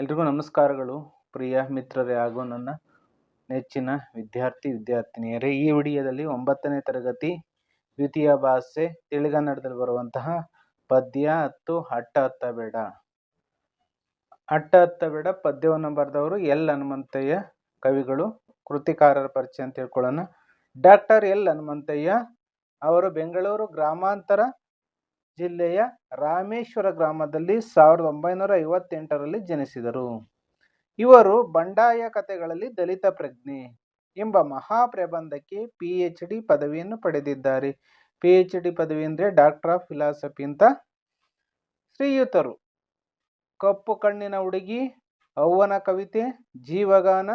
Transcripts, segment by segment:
ಎಲ್ರಿಗೂ ನಮಸ್ಕಾರಗಳು. ಪ್ರಿಯ ಮಿತ್ರರೇ ಹಾಗೂ ನನ್ನ ನೆಚ್ಚಿನ ವಿದ್ಯಾರ್ಥಿ, ವಿದ್ಯಾರ್ಥಿನಿಯರೇ, ಈ ವಿಡಿಯೋದಲ್ಲಿ ಒಂಬತ್ತನೇ ತರಗತಿ ದ್ವಿತೀಯ ಭಾಷೆ ತಿಳಿಗನ್ನಡದಲ್ಲಿ ಬರುವಂತಹ ಪದ್ಯ ಹತ್ತು, ಅಟ್ಟ ಹತ್ತ ಬೇಡ. ಅಟ್ಟ ಹತ್ತ ಬೇಡ, ಪದ್ಯವನ್ನು ಬರೆದವರು ಎಲ್ ಹನುಮಂತಯ್ಯ ಕವಿಗಳು, ಕೃತಿಕಾರರ ಪರಿಚಯ ಅಂತ ತಿಳ್ಕೊಳ್ಳೋಣ ಡಾಕ್ಟರ್ ಎಲ್ ಹನುಮಂತಯ್ಯ ಅವರು ಬೆಂಗಳೂರು ಗ್ರಾಮಾಂತರ ಜಿಲ್ಲೆಯ ರಾಮೇಶ್ವರ ಗ್ರಾಮದಲ್ಲಿ ಸಾವಿರದ ಒಂಬೈನೂರ ಐವತ್ತೆಂಟರಲ್ಲಿ ಜನಿಸಿದರು. ಇವರು ಬಂಡಾಯ ಕಥೆಗಳಲ್ಲಿ ದಲಿತ ಪ್ರಜ್ಞೆ ಎಂಬ ಮಹಾಪ್ರಬಂಧಕ್ಕೆ ಪಿ ಎಚ್ ಡಿ ಪದವಿಯನ್ನು ಪಡೆದಿದ್ದಾರೆ. ಪಿ ಎಚ್ ಡಿ ಪದವಿ ಅಂದರೆ ಡಾಕ್ಟರ್ ಆಫ್ ಫಿಲಾಸಫಿ ಅಂತ ಶ್ರೀಯುತರು. ಕಪ್ಪು ಕಣ್ಣಿನ ಹುಡುಗಿ ಅವ್ವನ ಕವಿತೆ, ಜೀವಗಾನ,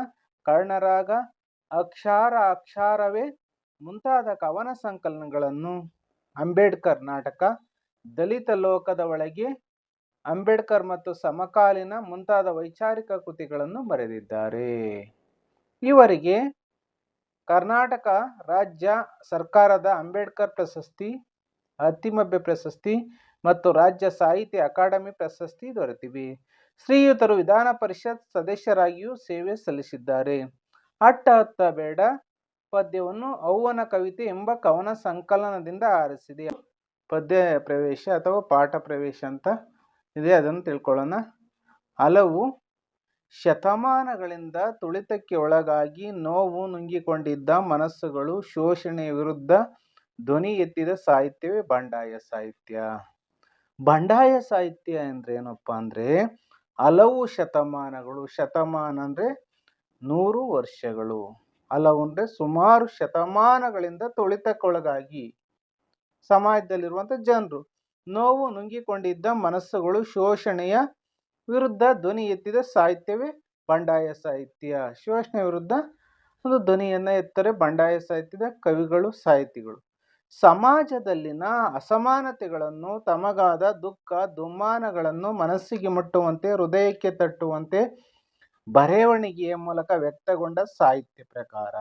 ಕರ್ಣರಾಗ, ಅಕ್ಷಾರ ಅಕ್ಷಾರವೇ ಮುಂತಾದ ಕವನ ಸಂಕಲನಗಳನ್ನು ಅಂಬೇಡ್ಕರ್ ನಾಟಕ ದಲಿತ ಲೋಕದ ಒಳಗೆ ಅಂಬೇಡ್ಕರ್ ಮತ್ತು ಸಮಕಾಲೀನ ಮುಂತಾದ ವೈಚಾರಿಕ ಕೃತಿಗಳನ್ನು ಬರೆದಿದ್ದಾರೆ. ಇವರಿಗೆ ಕರ್ನಾಟಕ ರಾಜ್ಯ ಸರ್ಕಾರದ ಅಂಬೇಡ್ಕರ್ ಪ್ರಶಸ್ತಿ ಅತಿಮಭ್ಯ ಪ್ರಶಸ್ತಿ ಮತ್ತು ರಾಜ್ಯ ಸಾಹಿತ್ಯ ಅಕಾಡೆಮಿ ಪ್ರಶಸ್ತಿ ದೊರೆತಿವೆ. ಶ್ರೀಯುತರು ವಿಧಾನ ಪರಿಷತ್ ಸದಸ್ಯರಾಗಿಯೂ ಸೇವೆ ಸಲ್ಲಿಸಿದ್ದಾರೆ. ಅಟ್ಟ ಹತ್ತ ಬೇಡ ಪದ್ಯವನ್ನು ಔವನ ಕವಿತೆ ಎಂಬ ಕವನ ಸಂಕಲನದಿಂದ ಆರಿಸಿದೆ. ಪದ್ಯ ಪ್ರವೇಶ ಅಥವಾ ಪಾಠ ಪ್ರವೇಶ ಅಂತ ಇದೆ, ಅದನ್ನು ತಿಳ್ಕೊಳ್ಳೋಣ. ಹಲವು ಶತಮಾನಗಳಿಂದ ತುಳಿತಕ್ಕೆ ಒಳಗಾಗಿ ನೋವು ನುಂಗಿಕೊಂಡಿದ್ದ ಮನಸ್ಸುಗಳು ಶೋಷಣೆಯ ವಿರುದ್ಧ ಧ್ವನಿ ಎತ್ತಿದ ಸಾಹಿತ್ಯವೇ ಬಂಡಾಯ ಸಾಹಿತ್ಯ. ಬಂಡಾಯ ಸಾಹಿತ್ಯ ಅಂದ್ರೆ ಏನಪ್ಪ ಅಂದ್ರೆ ಹಲವು ಶತಮಾನಗಳು, ಶತಮಾನ ಅಂದ್ರೆ ನೂರು ವರ್ಷಗಳು. ಹಲವು ಅಂದ್ರೆ ಸುಮಾರು ಶತಮಾನಗಳಿಂದ ತುಳಿತಕ್ಕೊಳಗಾಗಿ ಸಮಾಜದಲ್ಲಿರುವಂಥ ಜನರು. ನೋವು ನುಂಗಿಕೊಂಡಿದ್ದ ಮನಸ್ಸುಗಳು ಶೋಷಣೆಯ ವಿರುದ್ಧ ಧ್ವನಿ ಎತ್ತಿದ ಸಾಹಿತ್ಯವೇ ಬಂಡಾಯ ಸಾಹಿತ್ಯ. ಶೋಷಣೆ ವಿರುದ್ಧ ಒಂದು ಧ್ವನಿಯನ್ನು ಎತ್ತರೆ ಬಂಡಾಯ ಸಾಹಿತ್ಯದ ಕವಿಗಳು, ಸಾಹಿತಿಗಳು. ಸಮಾಜದಲ್ಲಿನ ಅಸಮಾನತೆಗಳನ್ನು, ತಮಗಾದ ದುಃಖ ದುಮ್ಮಾನಗಳನ್ನು ಮನಸ್ಸಿಗೆ ಮುಟ್ಟುವಂತೆ, ಹೃದಯಕ್ಕೆ ತಟ್ಟುವಂತೆ ಬರೆವಣಿಗೆಯ ಮೂಲಕ ವ್ಯಕ್ತಗೊಂಡ ಸಾಹಿತ್ಯ ಪ್ರಕಾರ.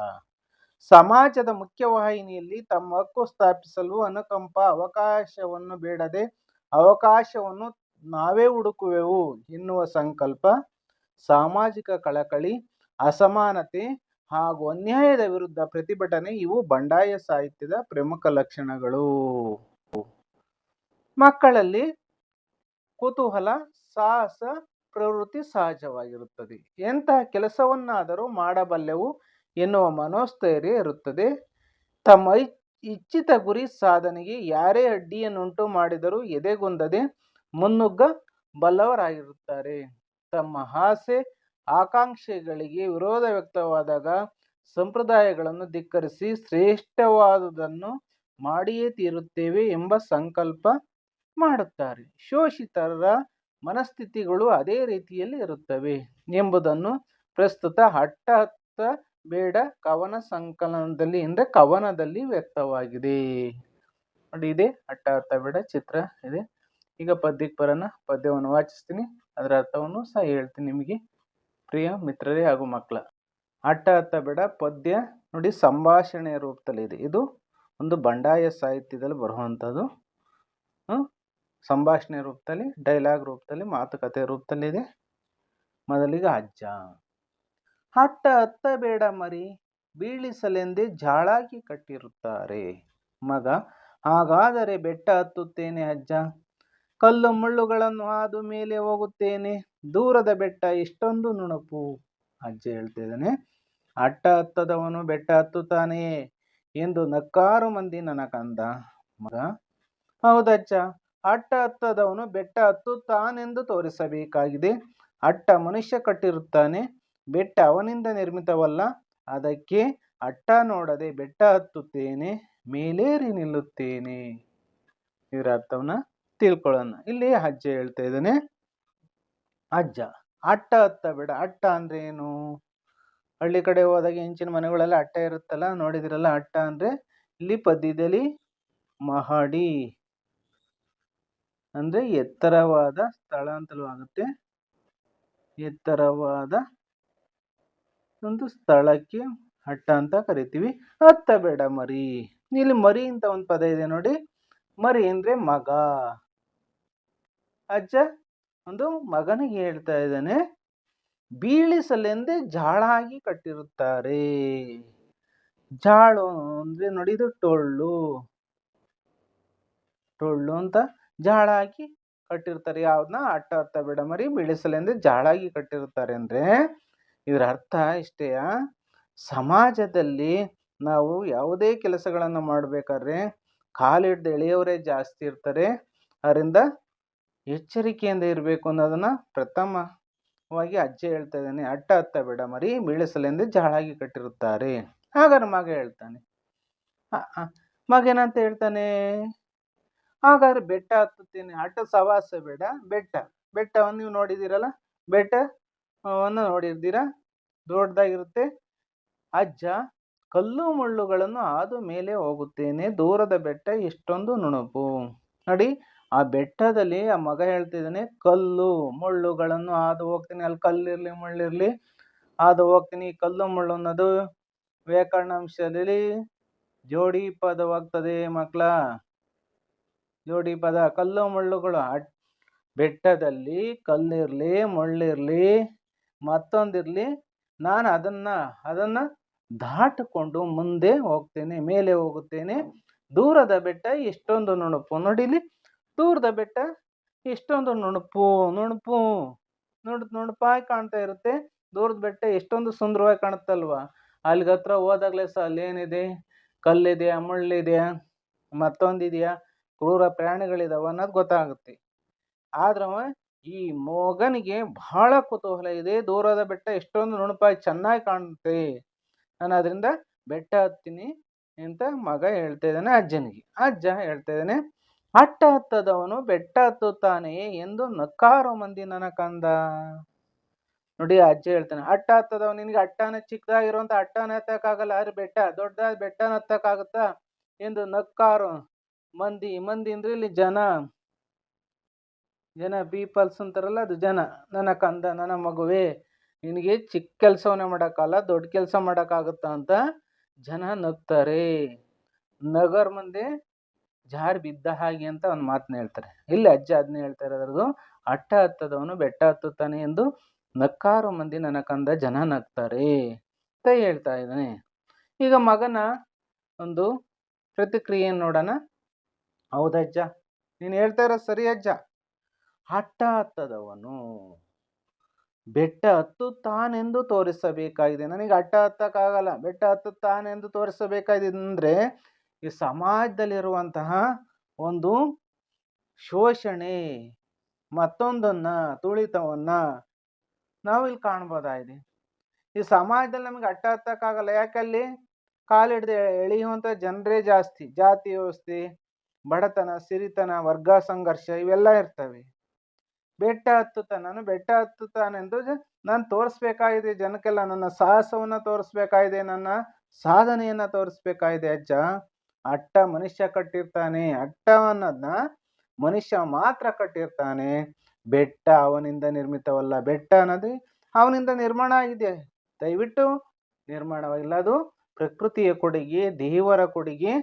ಸಮಾಜದ ಮುಖ್ಯವಾಹಿನಿಯಲ್ಲಿ ತಮ್ಮ ಹಕ್ಕು ಸ್ಥಾಪಿಸಲು ಅನುಕಂಪ ಅವಕಾಶವನ್ನು ಬೇಡದೆ ಅವಕಾಶವನ್ನು ನಾವೇ ಹುಡುಕುವೆವು ಎನ್ನುವ ಸಂಕಲ್ಪ, ಸಾಮಾಜಿಕ ಕಳಕಳಿ, ಅಸಮಾನತೆ ಹಾಗೂ ಅನ್ಯಾಯದ ವಿರುದ್ಧ ಪ್ರತಿಭಟನೆ ಇವು ಬಂಡಾಯ ಸಾಹಿತ್ಯದ ಪ್ರಮುಖ ಲಕ್ಷಣಗಳು. ಮಕ್ಕಳಲ್ಲಿ ಕುತೂಹಲ, ಸಾಹಸ, ಪ್ರವೃತ್ತಿ ಸಹಜವಾಗಿರುತ್ತದೆ. ಎಂತಹ ಕೆಲಸವನ್ನಾದರೂ ಮಾಡಬಲ್ಲೆವು. ಎನ್ನುವ ಮನೋಸ್ಥೈರ್ಯ ಇರುತ್ತದೆ. ತಮ್ಮ ಇಚ್ಛಿತ ಗುರಿ ಸಾಧನೆಗೆ ಯಾರೇ ಅಡ್ಡಿಯನ್ನುಂಟು ಮಾಡಿದರೂ ಎದೆಗುಂದದೆ ಮುನ್ನುಗ್ಗ ಬಲ್ಲವರಾಗಿರುತ್ತಾರೆ. ತಮ್ಮ ಆಸೆ, ಆಕಾಂಕ್ಷೆಗಳಿಗೆ ವಿರೋಧ ವ್ಯಕ್ತವಾದಾಗ ಸಂಪ್ರದಾಯಗಳನ್ನು ಧಿಕ್ಕರಿಸಿ ಶ್ರೇಷ್ಠವಾದುದನ್ನು ಮಾಡಿಯೇ ತೀರುತ್ತೇವೆ ಎಂಬ ಸಂಕಲ್ಪ ಮಾಡುತ್ತಾರೆ. ಶೋಷಿತರ ಮನಸ್ಥಿತಿಗಳು ಅದೇ ರೀತಿಯಲ್ಲಿ ಇರುತ್ತವೆ ಎಂಬುದನ್ನು ಪ್ರಸ್ತುತ ಹಟ್ಟ ಬೇಡ ಕವನ ಸಂಕಲನದಲ್ಲಿ ಅಂದರೆ ಕವನದಲ್ಲಿ ವ್ಯಕ್ತವಾಗಿದೆ. ನೋಡಿ ಇದೆ, ಅಟ್ಟ ಅರ್ಥ ಬೇಡ, ಚಿತ್ರ ಇದೆ. ಈಗ ಪದ್ಯಕ್ಕೆ ಬರೋಣ ಪದ್ಯವನ್ನು ವಾಚಿಸ್ತೀನಿ. ಅದರ ಅರ್ಥವನ್ನು ಸಹ ಹೇಳ್ತೀನಿ ನಿಮಗೆ, ಪ್ರಿಯ ಮಿತ್ರರೇ ಹಾಗೂ ಮಕ್ಕಳ. ಅಟ್ಟ ಅರ್ಥ ಬೇಡ, ಪದ್ಯ ನೋಡಿ ಸಂಭಾಷಣೆಯ ರೂಪದಲ್ಲಿ ಇದೆ. ಇದು ಒಂದು ಬಂಡಾಯ ಸಾಹಿತ್ಯದಲ್ಲಿ ಬರುವಂಥದ್ದು ಸಂಭಾಷಣೆ ರೂಪದಲ್ಲಿ ಡೈಲಾಗ್ ರೂಪದಲ್ಲಿ ಮಾತುಕತೆ ರೂಪದಲ್ಲಿದೆ ಮೊದಲಿಗೆ ಅಜ್ಜ. ಹಟ್ಟ ಹತ್ತ ಬೇಡ ಮರಿ, ಬೀಳಿಸಲೆಂದೇ ಜಾಳಾಗಿ ಕಟ್ಟಿರುತ್ತಾರೆ. ಮಗ, ಹಾಗಾದರೆ ಬೆಟ್ಟ ಹತ್ತುತ್ತೇನೆ ಅಜ್ಜ. ಕಲ್ಲು ಮುಳ್ಳುಗಳನ್ನು ಹಾದು ಮೇಲೆ ಹೋಗುತ್ತೇನೆ. ದೂರದ ಬೆಟ್ಟ ಎಷ್ಟೊಂದು ನುಣಪು, ಅಜ್ಜ ಹೇಳ್ತಿದ್ದಾನೆ. ಅಟ್ಟ ಹತ್ತದವನು ಬೆಟ್ಟ ಹತ್ತುತ್ತಾನೆಯೇ ಎಂದು ನಕ್ಕಾರು ಮಂದಿ ನನ್ನ ಕಂದ. ಮಗ ಹೌದಜ್ಜ ಅಟ್ಟ ಹತ್ತದವನು ಬೆಟ್ಟ ಹತ್ತುತ್ತಾನೆಂದು ತೋರಿಸಬೇಕಾಗಿದೆ. ಅಟ್ಟ ಮನುಷ್ಯ ಕಟ್ಟಿರುತ್ತಾನೆ. ಬೆಟ್ಟ ಅವನಿಂದ ನಿರ್ಮಿತವಲ್ಲ. ಅದಕ್ಕೆ ಅಟ್ಟ ನೋಡದೆ ಬೆಟ್ಟ ಹತ್ತುತ್ತೇನೆ, ಮೇಲೇರಿ ನಿಲ್ಲುತ್ತೇನೆ. ಇದರ ಅರ್ಥವನ್ನ ತಿಳ್ಕೊಳ್ಳೋಣ. ಇಲ್ಲಿ ಅಜ್ಜ ಹೇಳ್ತಾ ಇದ್ದಾನೆ. ಅಜ್ಜ, ಅಟ್ಟ ಹತ್ತ ಬೇಡ. ಅಟ್ಟ ಅಂದ್ರೆ ಏನು? ಹಳ್ಳಿ ಕಡೆ ಹೋದಾಗ ಹೆಂಚಿನ ಮನೆಗಳೆಲ್ಲ ಅಟ್ಟ ಇರುತ್ತಲ್ಲ, ನೋಡಿದಿರಲ್ಲ? ಅಟ್ಟ ಅಂದ್ರೆ ಇಲ್ಲಿ ಪದ್ಯದಲ್ಲಿ ಮಹಡಿ ಅಂದ್ರೆ ಎತ್ತರವಾದ ಸ್ಥಳ ಅಂತಲೂ ಆಗುತ್ತೆ. ಎತ್ತರವಾದ ಒಂದು ಸ್ಥಳಕ್ಕೆ ಹಟ್ಟ ಅಂತ ಕರಿತೀವಿ. ಹತ್ತ ಬೇಡ ಮರಿ. ಇಲ್ಲಿ ಮರಿ ಅಂತ ಒಂದು ಪದ ಇದೆ ನೋಡಿ. ಮರಿ ಅಂದ್ರೆ ಮಗ. ಅಜ್ಜ ಒಂದು ಮಗನಿಗೆ ಹೇಳ್ತಾ ಇದ್ದಾನೆ. ಬೀಳಿಸಲೆಂದೇ ಜಾಳಾಗಿ ಕಟ್ಟಿರುತ್ತಾರೆ. ಜಾಳು ಅಂದ್ರೆ ನೋಡಿ ಇದು ಟೊಳ್ಳು. ಟೊಳ್ಳು ಅಂತ ಜಾಳಾಗಿ ಕಟ್ಟಿರ್ತಾರೆ. ಯಾವ್ದನ್ನ ಅಟ್ಟ ಅತ್ತ ಬೇಡ ಮರಿ. ಬೀಳಿಸಲೆಂದೇ ಜಾಳಾಗಿ ಕಟ್ಟಿರುತ್ತಾರೆ ಅಂದ್ರೆ ಇದರ ಅರ್ಥ ಇಷ್ಟೇ ಸಮಾಜದಲ್ಲಿ ನಾವು ಯಾವುದೇ ಕೆಲಸಗಳನ್ನು ಮಾಡಬೇಕಾದ್ರೆ ಕಾಲಿಡ್ದು ಎಳೆಯವರೇ ಜಾಸ್ತಿ ಇರ್ತಾರೆ. ಅದರಿಂದ ಎಚ್ಚರಿಕೆಯಿಂದ ಇರಬೇಕು ಅನ್ನೋದನ್ನು ಪ್ರಥಮವಾಗಿ ಅಜ್ಜೆ ಹೇಳ್ತಾ ಇದ್ದಾನೆ. ಅಟ್ಟ ಹತ್ತ ಬೇಡ ಮರಿ, ಬೀಳಿಸಲೆಂದು ಜಾಳಾಗಿ ಕಟ್ಟಿರುತ್ತಾರೆ. ಹಾಗಾದ್ರೆ ಮಗ ಹೇಳ್ತಾನೆ. ಮಗ ಏನಂತ ಹೇಳ್ತಾನೆ? ಹಾಗಾದ್ರೆ ಬೆಟ್ಟ ಹತ್ತುತ್ತೇನೆ. ಅಟ್ಟ ಸವಾಸ ಬೇಡ. ಬೆಟ್ಟ, ಬೆಟ್ಟವನ್ನು ನೀವು ನೋಡಿದ್ದೀರಲ್ಲ? ಬೆಟ್ಟವನ್ನು ನೋಡಿರ್ತೀರಾ ದೊಡ್ಡದಾಗಿರುತ್ತೆ. ಅಜ್ಜ, ಕಲ್ಲು ಮುಳ್ಳುಗಳನ್ನು ಆದು ಮೇಲೆ ಹೋಗುತ್ತೇನೆ. ದೂರದ ಬೆಟ್ಟ ಎಷ್ಟೊಂದು ನುಣುಪು. ನೋಡಿ, ಆ ಬೆಟ್ಟದಲ್ಲಿ ಆ ಮಗ ಹೇಳ್ತಿದ್ದಾನೆ, ಕಲ್ಲು ಮುಳ್ಳುಗಳನ್ನು ಹಾದು ಹೋಗ್ತೀನಿ. ಅಲ್ಲಿ ಕಲ್ಲಿರಲಿ, ಮುಳ್ಳಿರಲಿ ಹಾದು ಹೋಗ್ತೀನಿ. ಕಲ್ಲು ಮುಳ್ಳು ಅನ್ನೋದು ವ್ಯಾಕರಣಾಂಶದಲ್ಲಿ ಜೋಡಿ ಪದವಾಗ್ತದೆ ಮಕ್ಕಳ ಜೋಡಿ ಪದ. ಕಲ್ಲು ಮುಳ್ಳುಗಳು ಬೆಟ್ಟದಲ್ಲಿ ಕಲ್ಲಿರಲಿ, ಮುಳ್ಳಿರಲಿ ಮತ್ತೊಂದಿರಲಿ, ನಾನು ಅದನ್ನ ಅದನ್ನ ದಾಟಿಕೊಂಡು ಮುಂದೆ ಹೋಗ್ತೇನೆ, ಮೇಲೆ ಹೋಗುತ್ತೇನೆ. ದೂರದ ಬೆಟ್ಟ ಎಷ್ಟೊಂದು ನುಣುಪು. ನೋಡಿಲಿ, ದೂರದ ಬೆಟ್ಟ ಎಷ್ಟೊಂದು ನುಣುಪು ನುಣುಪು. ನುಣು, ನುಣುಪಾಗಿ ಕಾಣ್ತಾ ಇರುತ್ತೆ. ದೂರದ ಬೆಟ್ಟ ಎಷ್ಟೊಂದು ಸುಂದರವಾಗಿ ಕಾಣುತ್ತಲ್ವಾ? ಅಲ್ಲಿಗೆ ಹತ್ರ ಹೋದಾಗಲೇ ಸಹ ಅಲ್ಲೇನಿದೆ? ಕಲ್ಲಿದೆಯಾ ಮುಳ್ಳಿದೆಯಾ ಮತ್ತೊಂದಿದೆಯಾ? ಕ್ರೂರ ಪ್ರಾಣಿಗಳಿದಾವ ಅನ್ನೋದು ಗೊತ್ತಾಗುತ್ತೆ. ಆದ್ರೆ ಈ ಮಗನಿಗೆ ಬಹಳ ಕುತೂಹಲ ಇದೆ. ದೂರದ ಬೆಟ್ಟ ಎಷ್ಟೊಂದು ನುಣುಪಾಗಿ ಚೆನ್ನಾಗಿ ಕಾಣುತ್ತೆ. ನಾನು ಅದರಿಂದ ಬೆಟ್ಟ ಹತ್ತೀನಿ ಅಂತ ಮಗ ಹೇಳ್ತಾ ಇದ್ದಾನೆ ಅಜ್ಜನಿಗೆ. ಅಜ್ಜ ಹೇಳ್ತಾ ಇದ್ದಾನೆ, ಅಟ್ಟ ಹತ್ತದವನು ಬೆಟ್ಟ ಹತ್ತುತ್ತಾನೆ ಎಂದು ನಕ್ಕಾರು ಮಂದಿ ನನ್ನ ಕಂದ. ನೋಡಿ ಅಜ್ಜ ಹೇಳ್ತಾನೆ, ಅಟ್ಟ ಹತ್ತದವ ನಿನಗೆ ಅಟ್ಟನ ಚಿಕ್ಕದಾಗಿರುವಂತ ಅಟ್ಟನ ಹತ್ತಕ್ಕಾಗಲ್ಲ. ಆದ್ರೆ ಬೆಟ್ಟ, ದೊಡ್ಡದಾದ ಬೆಟ್ಟನ ಹತ್ತಕ್ಕಾಗುತ್ತಾ? ಎಂದು ನಕ್ಕಾರು ಮಂದಿ ಮಂದಿ ಅಂದ್ರೆ ಇಲ್ಲಿ ಜನ. ಜನ ಪೀಪಲ್ಸ್ ಅಂತಾರಲ್ಲ, ಅದು ಜನ. ನನ್ನ ಕಂದ, ನನ್ನ ಮಗುವೆ, ನಿನಗೆ ಚಿಕ್ಕ ಕೆಲಸವನ್ನೇ ಮಾಡೋಕ್ಕಲ್ಲ ದೊಡ್ಡ ಕೆಲಸ ಮಾಡೋಕ್ಕಾಗುತ್ತಾ ಅಂತ ಜನ ನಗ್ತಾರೆ. ನಗರ್ ಮುಂದೆ ಜಾರಿ ಬಿದ್ದ ಹಾಗೆ ಅಂತ ಒಂದು ಮಾತನ್ನ ಹೇಳ್ತಾರೆ. ಇಲ್ಲಿ, ಅಜ್ಜ ಅದನ್ನ ಹೇಳ್ತಾ ಇರೋದ್ರದ್ದು ಅಟ್ಟ ಹತ್ತದವನು ಬೆಟ್ಟ ಹತ್ತುತ್ತಾನೆ ಎಂದು ನಕ್ಕಾರು ಮಂದಿ ನನ್ನ ಕಂದ ಜನ ನಗ್ತಾರೆ ಅಂತ ಹೇಳ್ತಾ ಇದ್ದಾನೆ. ಈಗ ಮಗನ ಒಂದು ಪ್ರತಿಕ್ರಿಯೆ ನೋಡೋಣ. ಹೌದಜ್ಜ. ನೀನು ಹೇಳ್ತಾ ಇರೋ ಸರಿ ಅಜ್ಜ. ಅಟ್ಟ ಹತ್ತದವನು. ಬೆಟ್ಟ ಹತ್ತುತ್ತಾನೆಂದು ತೋರಿಸಬೇಕಾಗಿದೆ. ನನಗೆ ಅಟ್ಟ ಹತ್ತಕ್ಕಾಗಲ್ಲ. ಬೆಟ್ಟ ಹತ್ತುತ್ತಾನೆಂದು ತೋರಿಸಬೇಕಾಗಿದೆ ಅಂದರೆ ಈ ಸಮಾಜದಲ್ಲಿರುವಂತಹ ಒಂದು ಶೋಷಣೆ, ಮತ್ತೊಂದನ್ನ ತುಳಿತವನ್ನ ನಾವಿಲ್ಲಿ ಕಾಣ್ಬೋದಾಗಿದೆ. ಈ ಸಮಾಜದಲ್ಲಿ ನಮಗೆ ಅಟ್ಟ ಹತ್ತಕ್ಕಾಗಲ್ಲ. ಯಾಕಲ್ಲಿ ಕಾಲಿಡ್ದು ಎಳೆಯುವಂಥ ಜನರೇ ಜಾಸ್ತಿ. ಜಾತಿ ವ್ಯವಸ್ಥೆ, ಬಡತನ, ಸಿರಿತನ, ವರ್ಗ ಸಂಘರ್ಷ ಇವೆಲ್ಲ ಇರ್ತವೆ. ಬೆಟ್ಟ ಹತ್ತುತ್ತಾನೆ. ಬೆಟ್ಟ ಹತ್ತುತ್ತಾನೆಂದು ನಾನು ತೋರಿಸ್ಬೇಕಾಗಿದೆ. ಜನಕ್ಕೆಲ್ಲ ನನ್ನ ಸಾಹಸವನ್ನು ತೋರಿಸ್ಬೇಕಾಗಿದೆ. ನನ್ನ ಸಾಧನೆಯನ್ನು ತೋರಿಸ್ಬೇಕಾಗಿದೆ ಅಜ್ಜ. ಅಟ್ಟ ಮನುಷ್ಯ ಕಟ್ಟಿರ್ತಾನೆ. ಅಟ್ಟ ಅನ್ನೋದನ್ನ ಮನುಷ್ಯ ಮಾತ್ರ ಕಟ್ಟಿರ್ತಾನೆ. ಬೆಟ್ಟ ಅವನಿಂದ ನಿರ್ಮಿತವಲ್ಲ. ಬೆಟ್ಟ ಅನ್ನೋದು ಅವನಿಂದ ನಿರ್ಮಾಣ ಆಗಿದೆ. ದಯವಿಟ್ಟು ನಿರ್ಮಾಣವಾಗಿಲ್ಲ ಅದು ಪ್ರಕೃತಿಯ ಕೊಡುಗೆ, ದೇವರ ಕೊಡುಗೆ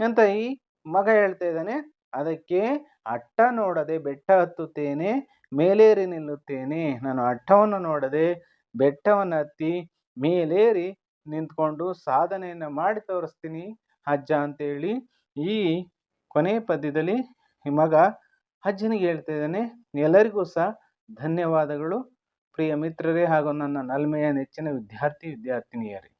ಅಂತ ಈ ಮಗ ಹೇಳ್ತಾ ಇದ್ದಾನೆ. ಅದಕ್ಕೆ ಅಟ್ಟ ನೋಡದೆ ಬೆಟ್ಟ ಹತ್ತುತ್ತೇನೆ, ಮೇಲೇರಿ ನಿಲ್ಲುತ್ತೇನೆ. ನಾನು ಅಟ್ಟವನ್ನು ನೋಡದೆ ಬೆಟ್ಟವನ್ನು ಹತ್ತಿ ಮೇಲೇರಿ ನಿಂತ್ಕೊಂಡು ಸಾಧನೆಯನ್ನು ಮಾಡಿ ತೋರಿಸ್ತೀನಿ, ಅಜ್ಜ ಅಂತೇಳಿ. ಈ ಕೊನೆ ಪದ್ಯದಲ್ಲಿ ಈ ಮಗ ಅಜ್ಜನಿಗೆ ಹೇಳ್ತಾ ಇದ್ದಾನೆ, ಎಲ್ಲರಿಗೂ ಸಹ ಧನ್ಯವಾದಗಳು. ಪ್ರಿಯ ಮಿತ್ರರೇ ಹಾಗೂ ನನ್ನ ನಲ್ಮೆಯ ನೆಚ್ಚಿನ ವಿದ್ಯಾರ್ಥಿ, ವಿದ್ಯಾರ್ಥಿನಿಯರೇ.